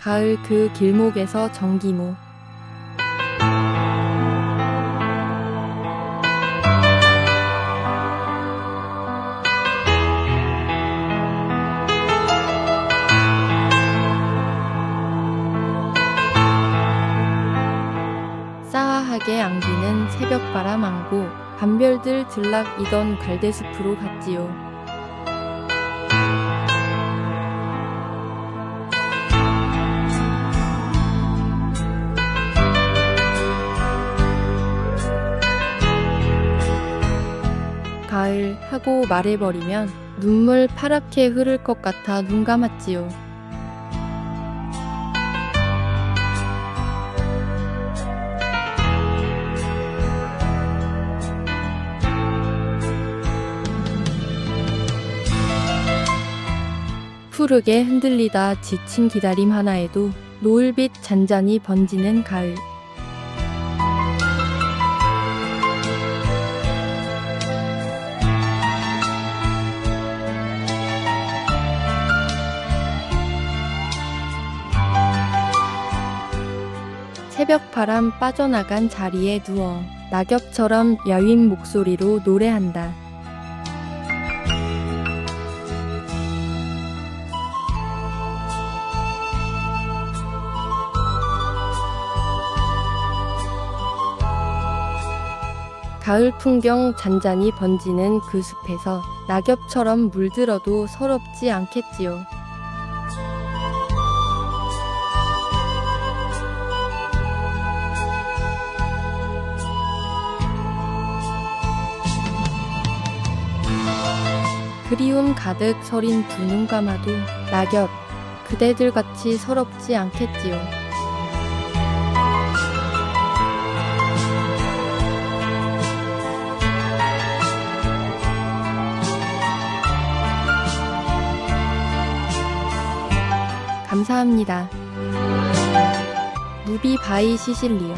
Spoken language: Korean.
가을 그 길목에서 정기무. 싸하게 안기는 새벽바람 안고 밤별들 들락이던 갈대숲으로 갔지요. 가을 하고 말해버리면 눈물 파랗게 흐를 것 같아 눈 감았지요. 푸르게 흔들리다 지친 기다림 하나에도 노을빛 잔잔히 번지는 가을. 새벽 바람 빠져나간 자리에 누워 낙엽처럼 야윈 목소리로 노래한다. 가을 풍경 잔잔히 번지는 그 숲에서 낙엽처럼 물들어도 서럽지 않겠지요. 그리움 가득 서린 두 눈 감아도 낙엽 그대들 같이 서럽지 않겠지요. 감사합니다. 무비 바이 시실리오